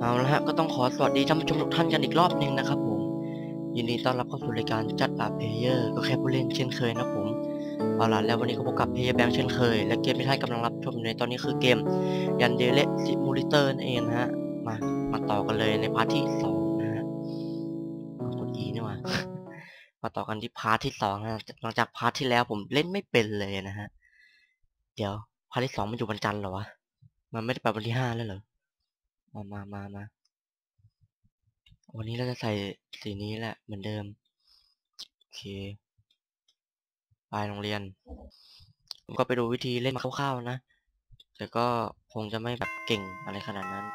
เอาละฮะก็ต้องขอสวัสดีท่านผู้ชมทุกท่านกันอีกรอบหนึ่งนะครับผม ยินดีต้อนรับเข้าสู่รายการจัดอัพเพเยอร์ก็แค่ผู้เล่นเช่นเคยนะผมเอาล่ะแล้ววันนี้ก็พบกับเพเยอร์แบงค์เช่นเคย และเกมที่ท่านกำลังรับชมในตอนนี้คือเกมยันเดเลซิมูลิเตอร์นั่นเองนะฮะมามาต่อกันเลยในพาร์ทที่สองนะฮะกด E นี่ว่ามาต่อกันที่พาร์ทที่สองนะหลังจากพาร์ทที่แล้วผมเล่นไม่เป็นเลยนะฮะเดี๋ยวพาร์ทที่สองมันอยู่วันจันทร์เหรอวะมันไม่ได้ไปวันที่ห้าแล้วเหรอ มามามามาวันนี้เราจะใส่สีนี้แหละเหมือนเดิม โอเค ไปโรงเรียน ผมก็ไปดูวิธีเล่นมาคร่าวๆนะ แต่ก็คงจะไม่แบบเก่งอะไรขนาดนั้น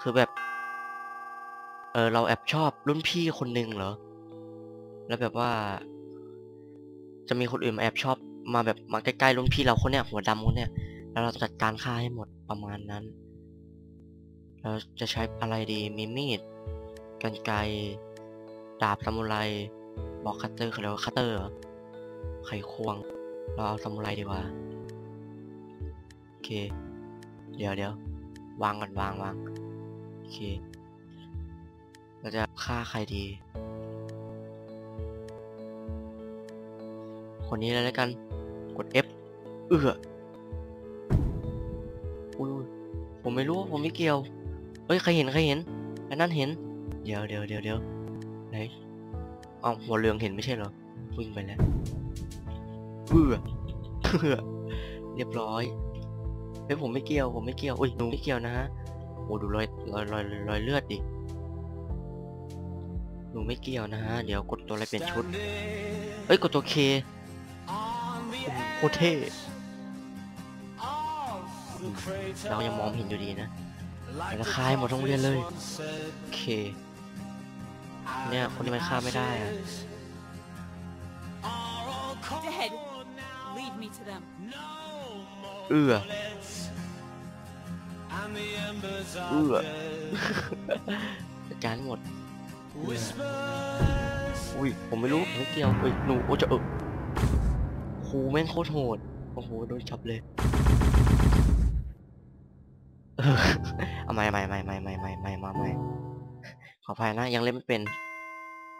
คือแบบ เออเราแอบชอบรุ่นพี่คนหนึ่งเหรอ แล้วแบบว่า จะมีคนอื่นมาแอบชอบมาแบบมาใกล้ๆรุ่นพี่เราคนเนี้ยหัวดำคนเนี้ยแล้วเราจัดการฆ่าให้หมดประมาณนั้น เราจะใช้อะไรดีมีมีดกันไกดาบซามูไรบอกคัตเตอร์เขาเรียกว่าคัตเตอร์เหรอไขควง เราเอาซามูไรดีกว่า โอเค เดี๋ยวเดี๋ยววางก่อนวางวางโอเค เราจะฆ่าใครดี คนนี้เลยแล้วกัน กด F เอื้ออุ้ยผมไม่รู้ ผมไม่เกี่ยว เฮ้ยใครเห็นใครเห็นไอ้นั่นเห็น เดี๋ยวเดี๋ยวเดี๋ยวเดี๋ยวไหนเอ้าหัวเรืองเห็นไม่ใช่เหรอวิ่งไปแล้วเบื่อเบื่อเรียบร้อยเฮ้ยผมไม่เกี่ยวผมไม่เกี่ยวอุ้ยหนูไม่เกี่ยวนะฮะโอ้ดูรอยรอยรอยรอยเลือดดิหนูไม่เกี่ยวนะฮะเดี๋ยวกดตัวอะไรเปลี่ยนชุดเอ้ยกดตัวเคโคตรเทเรายังมองเห็นอยู่ดีนะ แล้วคายหมดโรงเรียนเลยโอเค เนี่ยคนที่มันฆ่าไม่ได้อะ Dead. Lead me to them. เอื้อเอื้อจัดการหมดเอื้ออุ้ย ผมไม่รู้ผมไม่เกี่ยวเอ้ยหนูโอ้จะเออครูแม่งโคตรโหด โอ้โห โดนจับเลย เออเอาไม่ไม่ไม่ไม่ไม่ไม่ไม่มาไม่ขออภัยนะ ยังเล่นไม่เป็น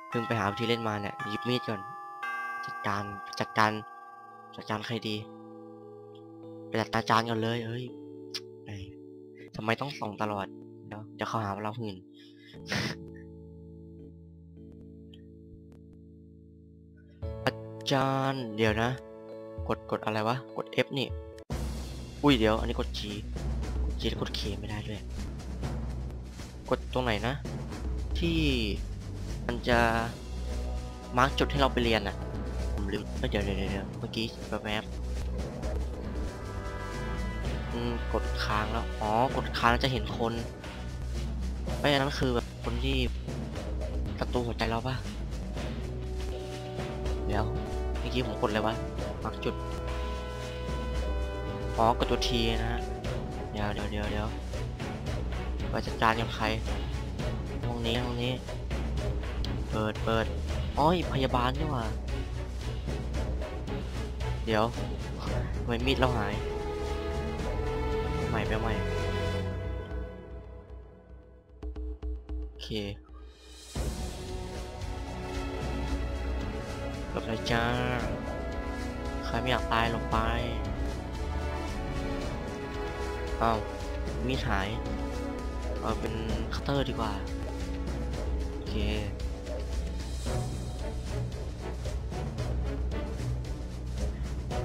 เพิ่งไปหาวิธีเล่นมาเนี่ยหยิบมีดก่อนจัดการจัดการจัดการใครดีไปจัดกาจานก่อนเลยเอ้ยทำไมต้องส่องตลอดเดี๋ยวเดี๋ยวเขาหาว่าเราหื่นอาจารย์เดี๋ยวนะ กดกดอะไรวะ กด F นี่ อุ้ยเดี๋ยว อันนี้กด G กดกด K ไม่ได้ด้วย กดตรงไหนนะ ที่มันจะมาร์กจุดให้เราไปเรียนอะผมลืมเอ้ยเดี๋ยวเดี๋ยวเดี๋ยวเดี๋ยวเมื่อกี้แบบแป๊บกดค้างแล้ว อ๋อ กดค้างแล้วจะเห็นคนไม่อันนั้นคือแบบคนที่ศัตรูหัวใจเราปะเดี๋ยวเมื่อกี้ผมกดอะไรวะ มาร์กจุด อ๋อกดตัวทีนะฮะ เดี๋ยวเดี๋ยวเดี๋ยวเดี๋ยวไปจัดการกับใครห้องนี้ห้องนี้ เปิดเปิดอ๋อพยาบาลนี่หว่า เดี๋ยวทำไมมีดเราหายใหม่ไปใหม่โอเคกดเลยจ้าใครไม่อยากตายลงไป อ้าวมีดหาย เอาเป็นคัตเตอร์ดีกว่า โอเค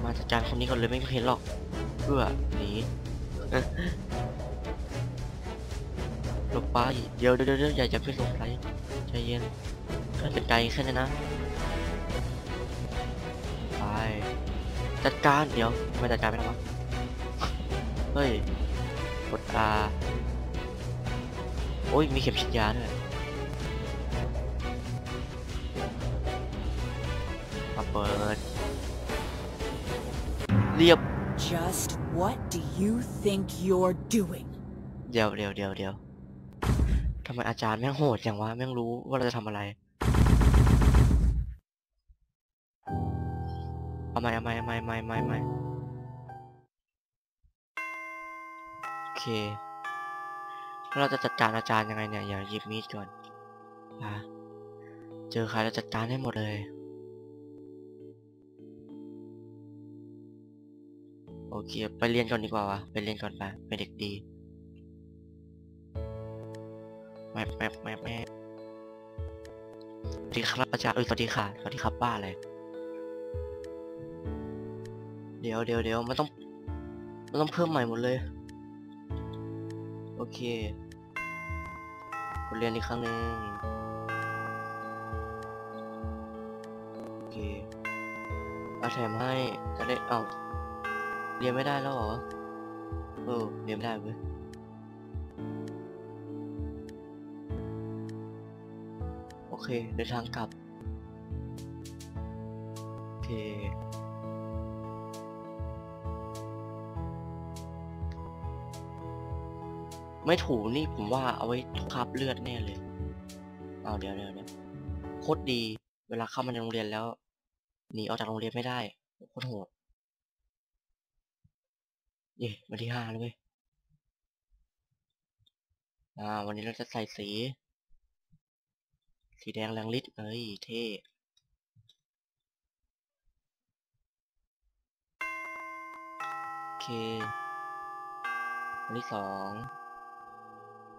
มาจัดการคนนี้ก่อนเลยไม่เห็นหรอก เพื่อหนีหลบไปเดี๋ยวเดี๋ยวเดี๋ยวอย่าอย่าไปหลบไปใจเย็นแค่เป็นไกลแค่นี้นะไปจัดการเดี๋ยวไม่จัดการไม่ได้วะเฮ้ย กด R โอ้ย มีเข็มฉีดยาด้วยมาเปิด เรียบ Just what do you think you're doing? เดี๋ยวเดี๋ยวเดี๋ยวเดี๋ยวทำไมอาจารย์แม่งโหดอย่างวะแม่งรู้ว่าเราจะทำอะไรเอาใหม่เอาใหม่เอาใหม่เอาใหม่เอาใหม่ เอาใหม่โอเค เราจะจัดการอาจารย์ยังไงเนี่ยอย่าหยิบมีดก่อนอะเจอใครเราจัดการให้หมดเลย โอเค ไปเรียนก่อนดีกว่าวะไปเรียนก่อนไปเป็นเด็กดีแมปแมปแมปแมปสวัสดีครับอาจารย์เอ้ยสวัสดีค่ะสวัสดีครับบ้าเลยเดี๋ยวเดี๋ยวเดี๋ยวมันต้องมันต้องเพิ่มใหม่หมดเลย โอเคบทเรียนอีกครั้งหนึ่งโอเคเอาแถมให้จะได้เอาเรียนไม่ได้แล้วเหรอเออเรียนไม่ได้เว้ยโอเคเดินทางกลับโอเค ไม่ถูนี่ผมว่าเอาไว้คราบเลือดแน่เลยเอาเดี๋ยวเดี๋ยวเดี๋ยวโคตรดี เวลาเข้ามาในโรงเรียนแล้วหนีออกจากโรงเรียนไม่ได้โคตรโหดเย่วันที่ห้าแล้วเว้ยอ่า วันนี้เราจะใส่สี สีแดงแรงฤทธิ์เอ้ยเท่โอเควันที่สอง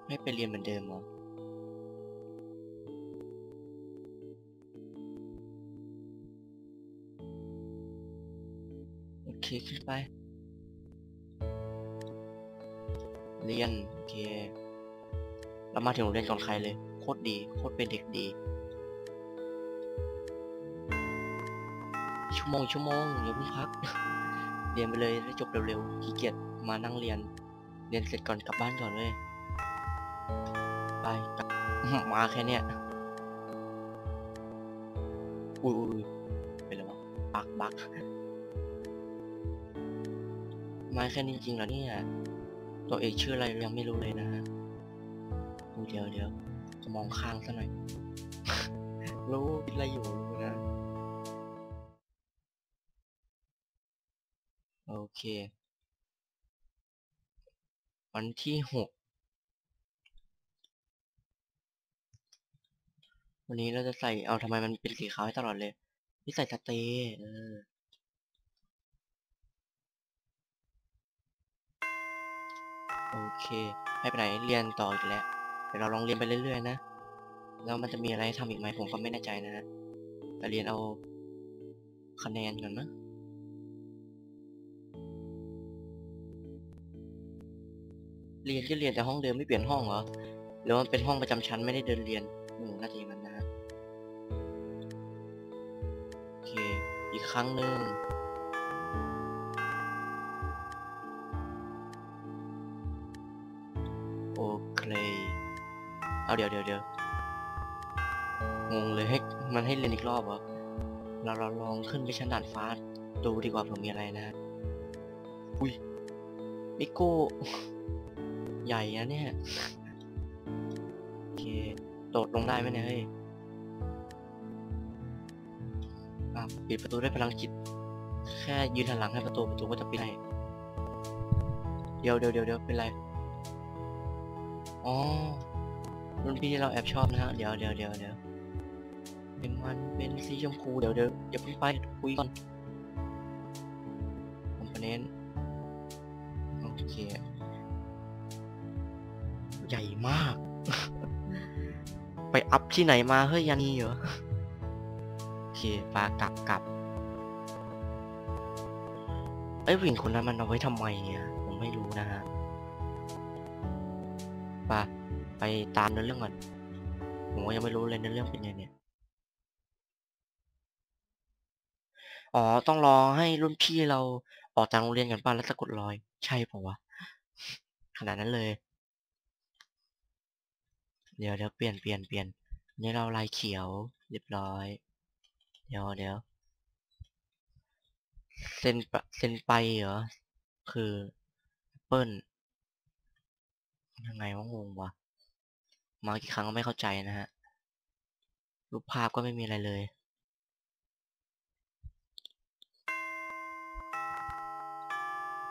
ไม่ไปเรียนเหมือนเดิมเหรอโอเคขึ้นไป เรียน โอเค เรามาถึงโรงเรียนก่อนใครเลย โคตรดี โคตรเป็นเด็กดี ชั่วโมงชั่วโมงอย่าเพิ่งพัก เรียนไปเลยให้จบเร็วๆขี้เกียจมานั่งเรียน เรียนเสร็จก่อนกลับบ้านก่อนเลย ไปกลับมาแค่เนี้ยอุ้ยอุ้ยอุ้ยเป็นไรวะบักบักมาแค่นี้จริงเหรอเนี่ยตัวเอกชื่ออะไรยังไม่รู้เลยนะฮะเดี๋ยวเดี๋ยวจะมองข้างซะหน่อยรู้คิดอะไรอยู่รู้นะโอเค วันที่หก วันนี้เราจะใส่เอาทำไมมันเป็นสีขาวให้ตลอดเลยนี่ใส่สเตย์เออโอเคไม่เป็นไรเรียนต่ออีกแล้วเดี๋ยวเราลองเรียนไปเรื่อยๆนะแล้วมันจะมีอะไรทำอีกไหมผมก็ไม่แน่ใจนะฮะแต่เรียนเอาคะแนนก่อนนะเรียนก็เรียนแต่ห้องเดิมไม่เปลี่ยนห้องเหรอหรือว่ามันเป็นห้องประจำชั้นไม่ได้เดินเรียนอืมน่าจะอย่างนั้น ครั้งหนึ่งโอเค เอาเดี๋ยวเดี๋ยวเดี๋ยวงงเลยให้มันให้เรียนอีกรอบเหรอ เราเราลองขึ้นไปชั้นดาดฟ้า ดูดีกว่าเผื่อมีอะไรนะ อุ้ยมิโก้ ใหญ่นะเนี่ย โอเค โดดลงได้ไหมเนี่ยเฮ้ย ปิดประตูด้วยพลังจิต แค่ยืนหันหลังให้ประตูประตูก็จะปิดให้เดี๋ยวเดี๋ยวเดี๋ยวเดี๋ยวเป็นไร อ๋อรุ่นพี่ที่เราแอบชอบนะฮะ เดี๋ยวเดี๋ยวเดี๋ยวเดี๋ยวเป็นมันเป็นสีชมพู เดี๋ยวเดี๋ยวอย่าเพิ่งไปคุยก่อนคอมโพเนนต์โอเค ใหญ่มาก ไปอัพที่ไหนมา เฮ้ยยันนี่เหรอโอ เคปลากลับกลับเอ้ยหิ่งคนนั้นมันเอาไว้ทำไมเนี่ยผมไม่รู้นะฮะไปไปตามเนื้อเรื่องก่อนผมก็ยังไม่รู้เลยเนื้อเรื่องเป็นยังไงเนี่ยอ๋อ ต้องรอให้รุ่นพี่เราออกจากโรงเรียนกันป่ะแล้วสะกดรอย ใช่ปะวะ ขนาดนั้นเลย เดี๋ยวเดี๋ยวเปลี่ยนเปลี่ยนเปลี่ยนนี่เราลายเขียวเรียบร้อย เดี๋ยวเดี๋ยวเซ็นปเซนไปเหรอ คือเปิ้ลยังไงวะงงวะมากี่ครั้งก็ไม่เข้าใจนะฮะ รูปภาพก็ไม่มีอะไรเลย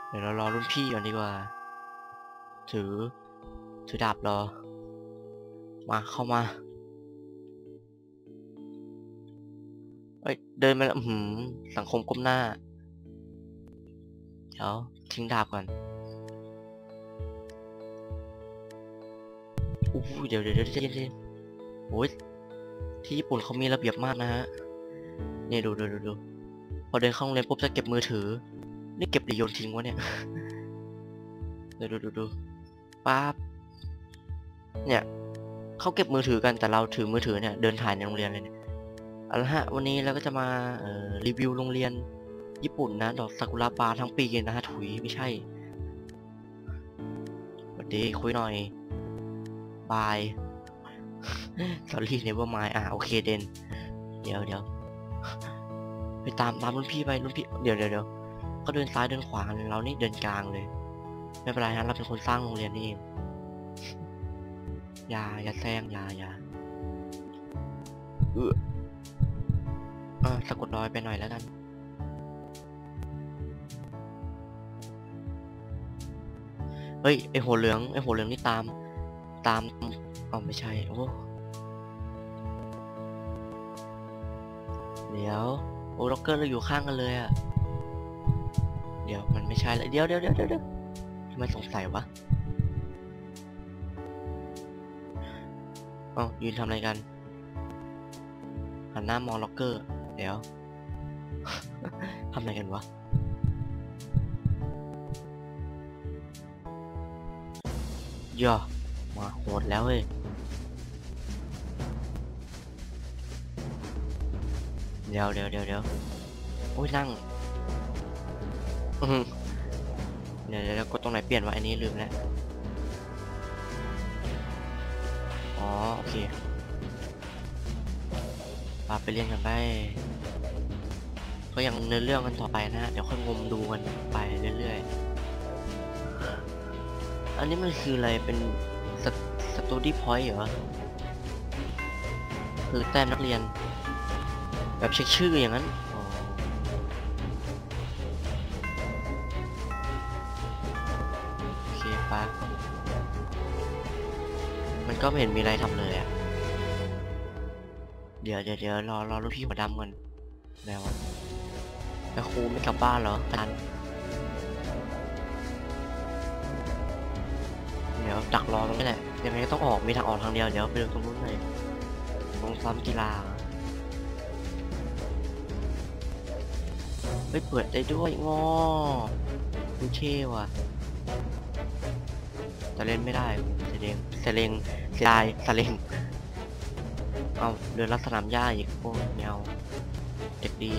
เดี๋ยวเรารอรุ่นพี่ก่อนดีกว่า ถือ ถือดาบรอ มาเข้ามา เอ้ยเดินมาแล้วหือสังคมก้มหน้า เดี๋ยวทิ้งดาบก่อนอู้เดี๋ยวเดี๋ยวเดี๋ยวใจเย็นๆโอ้ยที่ญี่ปุ่นเขามีระเบียบมากนะฮะเนี่ยดูดูดูดูพอเดินเข้าโรงเรียนปุ๊บจะเก็บมือถือ นี่เก็บหรือโยนทิ้งวะเนี่ยเดี๋ยวดูดูดูป๊าบเนี่ยเขาเก็บมือถือกันแต่เราถือมือถือเนี่ยเดินถ่ายในโรงเรียนเลยเนี่ย เอาละฮะวันนี้เราก็จะมารีวิวโรงเรียนญี่ปุ่นนะ ดอกซากุระบานทั้งปีนะฮะถุยไม่ใช่สวัสดีคุยหน่อยบาย sorry never mind อะโอเคเดนเดี๋ยวเดี๋ยวไปตามตามรุ่นพี่ไปรุ่นพี่เดี๋ยวเดี๋ยวเดี๋ยวเขาเดินซ้ายเดินขวาเรานี่เดินกลางเลย ไม่เป็นไรฮะเราเป็นคนสร้างโรงเรียนนี่เองอย่าอย่าแซงอย่าอย่าเออ อ่าสะกดรอยไปหน่อยแล้วกันเฮ้ยไอหัวเหลืองไอหัวเหลืองนี่ตาม ตามอ๋อไม่ใช่โอ้เดี๋ยวโอ้ล็อกเกอร์เราอยู่ข้างกันเลยอะเดี๋ยวมันไม่ใช่แล้วเดี๋ยวเดี๋ยวเดี๋ยวเดี๋ยวเดียวทำไมสงสัยวะอ้ายืนทำอะไรกันหันหน้ามองล็อกเกอร์ เดี๋ยว ทำอะไรกันวะ ย่อ มาโหดแล้วเว้ยเดี๋ยวเดี๋ยวเดี๋ยวเดี๋ยวโอ้ยนั่งเดี๋ยวเดี๋ยวเดี๋ยวกดตรงไหนเปลี่ยนวะอันนี้ลืมแล้ว อ๋อ โอเค ปาไปเรียนกันไป ก็ยังเนื้อเรื่องกันต่อไปนะฮะเดี๋ยวค่อยงมดูกันไปเรื่อยๆ อันนี้มันคืออะไรเป็นสตูดี้พอยต์เหรอ คือแต้มนักเรียน แบบเช็คชื่ออย่างนั้นโอเคปะมันก็ไม่เห็นมีอะไรทำเลยอะ เดี๋ยวเดี๋ยวเดี๋ยวรอรอรุ่นพี่หัวดำก่อนแล้วแล้วครูไม่กลับบ้านเหรออาจารย์เดี๋ยวดักรอตรงนี้แหละยังไงก็ต้องออกมีทางออกทางเดียวเดี๋ยวไปดูตรงนู้นเลยตรงซ้อมกีฬาเฮ้ยเปิดได้ด้วยงอดูเท่ว่ะแต่เล่นไม่ได้เสเลงเสเลงเสียดายสเลง เอาเดินลัดสนามหญ้าอีกโอ้แมวเด็กดี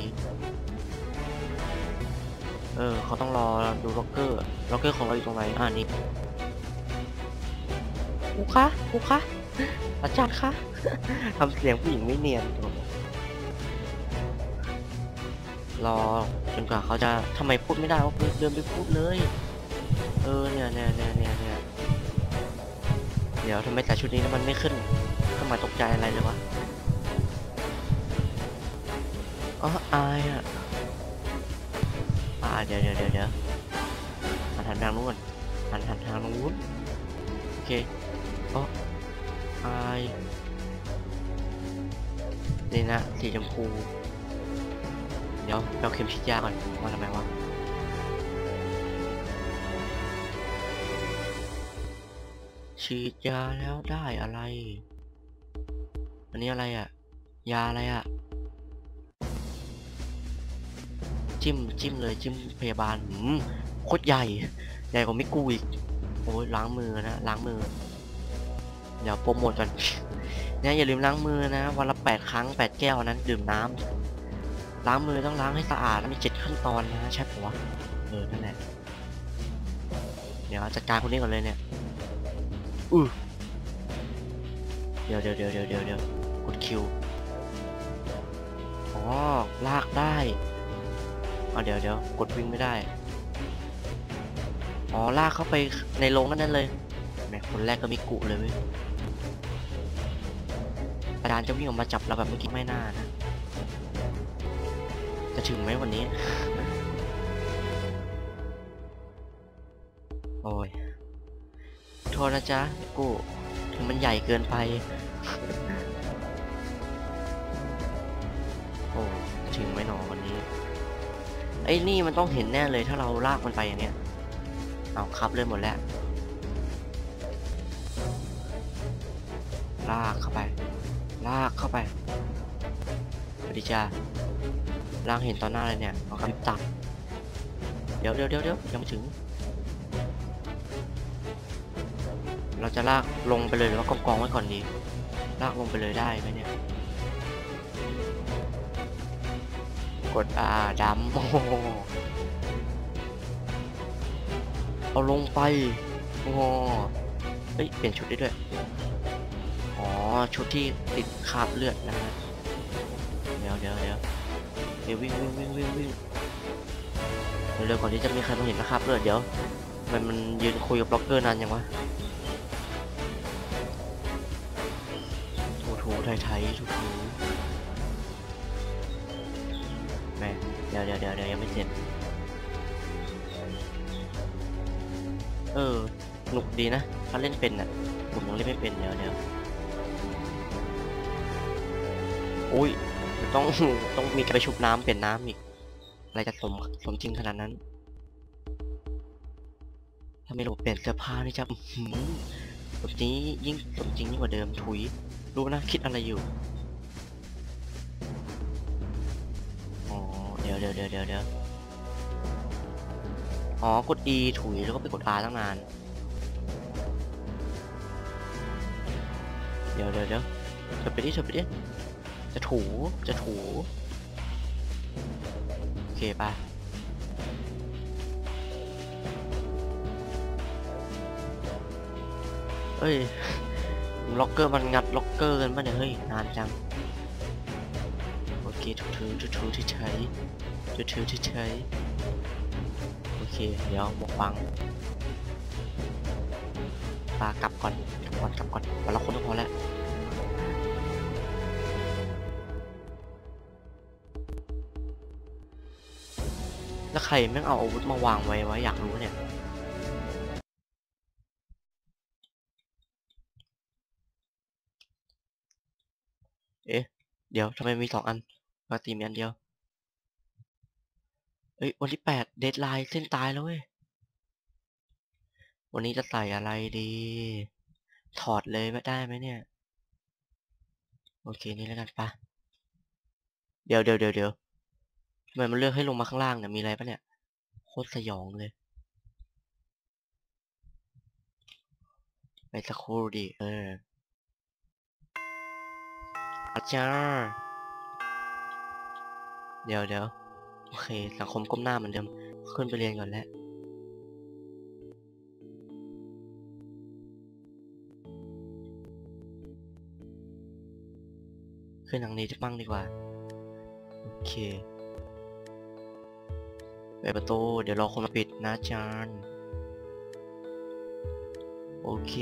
เออเขาต้องรอดูล็อกเกอร์ล็อกเกอร์ของเราอยู่ตรงไหนอ่านี่ครูคะครูคะอาจารย์คะทำเสียงผู้หญิงไม่เนียนรอจนกว่าเขาจะทำไมพูดไม่ได้วะเดินไปพูดเลย เออเนี่ยเนี่ยเนี่ยเนี่ยเนี่ยเดี๋ยวทำไมแต่ชุดนี้แล้วมันไม่ขึ้น ทำไมตกใจอะไรเลยวะอ๋ออายอะอ่าเดี๋ยวเดี๋ยวเดี๋ยวเดี๋ยวหันหันทางนู้นหันหันทางนู้นโอเคอ๋ออายนี่นะสีชมพู เดี๋ยวเราเข็มฉีดยาก่อนมาทำไมวะฉีดยาแล้วได้อะไร นนี้อะไรอะ่ะ ยาอะไรอะ่ะ จิ้มจิ้มเลยจิ้มพยาบาลหืมโคตรใหญ่ ใหญ่กว่ามิกูอีก โอ้ยล้างมือนะล้างมือ เดี๋ยวโปรโมทก่อนเนี่ยอย่าลืมล้างมือนะวันละแปดครั้งแปดแก้วนั้นดื่มน้ำล้างมือต้องล้างให้สะอาดแล้วมีเจ็ดขั้นตอนนะใช่ปะวะเออนั่นแหละ เดี๋ยวจัดการคนนี้ก่อนเลยเนี่ยอือเดี๋ยวเดี๋ยวเดี๋ยวเดี๋ยวเดี๋ยว ดี๋ยวกดคิวอ๋อลากได้เอาเดี๋ยวเดี๋ยวกดวิ่งไม่ได้อ๋อลากเข้าไปในโรงนั่นนั่นเลยแหมคนแรกก็มีกุเลยเว้ยอาจารย์จะวิ่งออกมาจับเราแบบเมื่อกี้ไม่น่านะ จะถึงไหมวันนี้ โอ้ยโถษนะจ๊ะกูถึงมันใหญ่เกินไป อ้นี่มันต้องเห็นแน่เลยถ้าเราลากมันไปอย่างเนี้ยเอาครับเลยหมดแล้ว ลากเข้าไป ลากเข้าไปสวัสดีจ้าลากเห็นตอนหน้าเลยเนี่ยเอาคำตัดเดี๋ยวเดี๋ยวเดี๋ยวเดี๋ยวยังไม่ถึง เราจะลากลงไปเลยหรือว่ากองกองไว้ก่อนดี ลากลงไปเลยได้ไหมเนี่ย กดอาดำโอ้เอาลงไปโอ้เฮ้ย เปลี่ยนชุดได้ด้วย อ๋อ ชุดที่ติดคราบเลือดนะฮะเดี๋ยวเดี๋ยวเดี๋ยวเดี๋ยววิ่งวิ่งวิ่งวิ่งวิ่งเร็วก่อนที่จะมีใครมาเห็นนะครับเลือดเดี๋ยวมันมันยืนคุยกับบล็อกเกอร์นานยังวะถูถูไทยไทยถูถู แม่เดี๋ยวเดี๋ยวเดี๋ยวเดี๋ยวยังไม่เสร็จ เออหนุกดีนะถ้าเล่นเป็นน่ะ ผมยังเล่นไม่เป็นเดี๋ยวเดี๋ยวอุ้ยต้องต้องมีการไปชุบน้ำเปลี่ยนน้ำอีก อะไรจะสมสมจริงขนาดนั้น ถ้าไม่ระบบเปลี่ยนเสื้อผ้านี่จะอื้อหือแบบนี้ยิ่งสมจริงยิ่งกว่าเดิมถุย รู้นะคิดอะไรอยู่ ดี๋ยวเดี๋ยวเดี๋ยวเดี๋ยวเดี๋ยวอ๋อ กด E ถุยแล้วก็ไปกด R ตั้งนาน เดี๋ยวเดี๋ยวเดี๋ยวเธอไปดิเธอไปดิจะถู จะถู โอเคปะเอ้ย ล็อกเกอร์มันงัดล็อกเกอร์กันปะเนี่ย เฮ้ย นานจัง โอเคถูถูถูถูที่ใช้ ถูถูที่ใช้โอเค เดี๋ยวบอกฟังปากลับก่อนกลับก่อนกลับก่อนวันละคนก็พอแล้วแล้วใครแม่งเอาอาวุธมาวางไว้ไว้อยากรู้เนี่ยเอ๊ะ เดี๋ยวทำไมมีสองอันปกติมีอันเดียว เอ้ยวันที่แปดเดทไลน์เส้นตายแล้วเว้ย วันนี้จะใส่อะไรดี ถอดเลยไม่ได้ไหมเนี่ย โอเคนี่แล้วกันปะเดี๋ยวเดี๋ยวเดี๋ยวเดี๋ยวทำไมมันเลือกให้ลงมาข้างล่างเนี่ยมีอะไรปะเนี่ยโคตรสยองเลยไปสักครู่ดิเอออาจารย์เดี๋ยวเดี๋ยว โอเค สังคมก้มหน้าเหมือนเดิม ขึ้นไปเรียนก่อนแล้วขึ้นทางนี้จะบ้างดีกว่า โอเคเปิดประตู เดี๋ยวรอคนมาปิดนะจารย์โอเค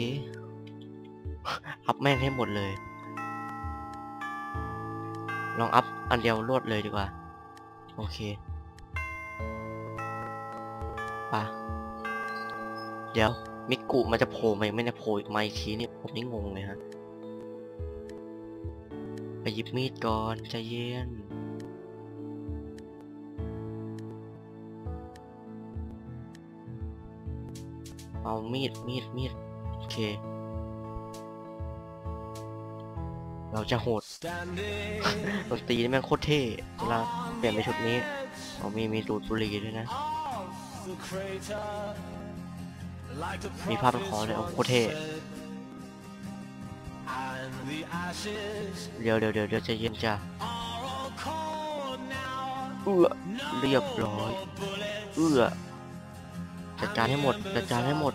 อัพแม่งให้หมดเลย ลองอัพอันเดียวรวดเลยดีกว่า โอเคปะเดี๋ยว มิกุมันจะโผล่มาอีกไหม่เนี่ยโผล่มาอีกทีนี่ผมนี่งงเลยฮะ ไปหยิบมีดก่อนใจเย็นเอามีดมีดมีดโอเค เราจะโหด ดนตรีนี่แม่งโคตรเท่เวลาเปลี่ยนไปชุดนี้เอามีมีดูดบุหรี่ด้วยนะ มีภาพเป็นคอเลยโอ้โคตรเท่เดี๋ยวเดี๋ยวเดี๋ยวเดี๋ยวใจเย็นจ้ะเอื้อเรียบร้อย เอื้อจัดการให้หมดจัดการให้หมด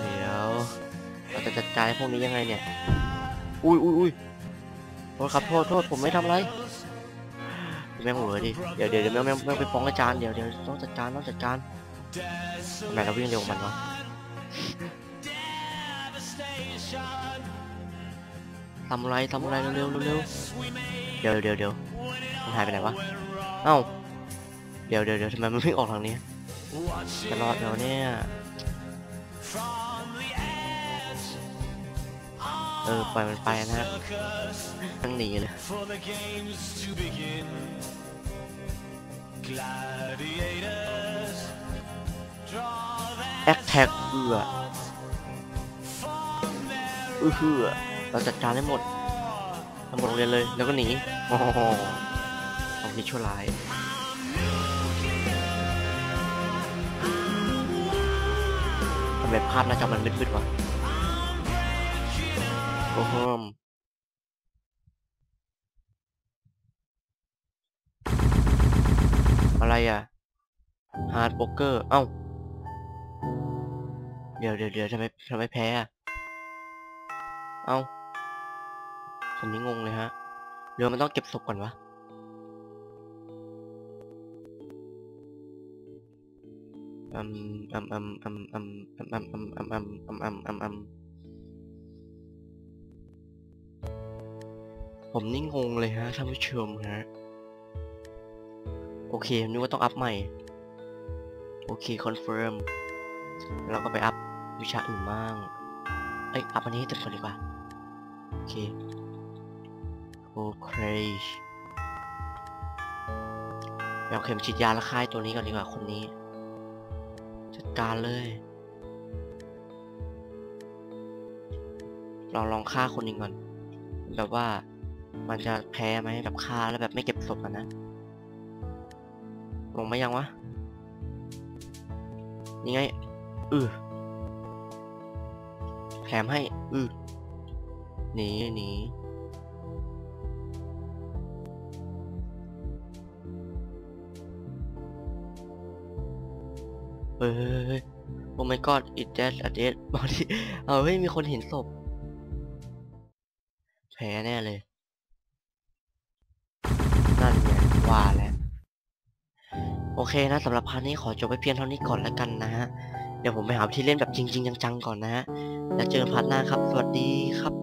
เดี๋ยว จะจัดการพวกนี้ยังไงเนี่ย อุ้ยอุ้ยอุ้ยโทษครับโทษโทษผมไม่ทำอะไรแม่งเหวอดิเดี๋ยวเดี๋ยวเดี๋ยวแม่งแม่งแม่งไปฟ้องอาจารย์เดี๋ยวเดี๋ยวต้องจัดการต้องจัดการทำไมเราวิ่งเร็วกว่ามันวะทำอะไรทำอะไรเร็วๆเร็วเดี๋ยวเดี๋ยวเดี๋ยวมันหายไปไหนวะเอ้าเดี๋ยวเดี๋ยวเดี๋ยวทำไมมันวิ่งออกทางนี้จะรอดแล้วเนี่ย ออปล่อยมันไปนะฮะทั้งหนีเลย แอคแท็กเอืออือเหือเราจัดการให้หมดทั้งหมดโรงเรียนเลยแล้วก็หนีโอ้โหเอาคิดชั่วร้ายทำไมภาพหน้าจอมันมืดๆวะ โอ้โหมอะไรอะฮาร์ดโป๊กเกอร์เอ้าเดี๋ยวเดี๋ยวเดี๋ยวทำไมทำไมแพ้อะเอ้าผมนี่งงเลยฮะ เรือมันต้องเก็บศพก่อนวะ อืมอืมอืมอืมอืมอืมอืมอืมอืมอืมอืมอืม ผมนี่งงเลยฮะท่านผู้ชมฮะ โอเคนึกว่าต้องอัพใหม่ โอเคคอนเฟิร์มแล้วก็ไปอัพวิชาอื่นบ้างเอ้ยอัพอันนี้ให้เสร็จก่อนดีกว่า โอเค โอเคไปเอาเข็มฉีดยาละค่ายตัวนี้ก่อนดีกว่าคนนี้ จัดการเลยลองลองฆ่าคนหนึ่งก่อน แบบว่า มันจะแพ้ไหมแบบฆ่าแล้วแบบไม่เก็บศพอะนะ ลงมยังวะนี่ไง อือแถมให้ อือหนีหนีเฮ้ยเฮ้ยเฮ้ยโอ้ my god it just a dead body เอาเฮ้ย มีคนเห็นศพ แพ้แน่เลย นั่นไงว่าแล้ว โอเคนะสำหรับพาร์ทนี้ขอจบไปเพียงเท่านี้ก่อนแล้วกันนะฮะ เดี๋ยวผมไปหาที่เล่นแบบจริง ๆ จังๆก่อนนะฮะ แล้วเจอกันพาร์ทหน้าครับ สวัสดีครับ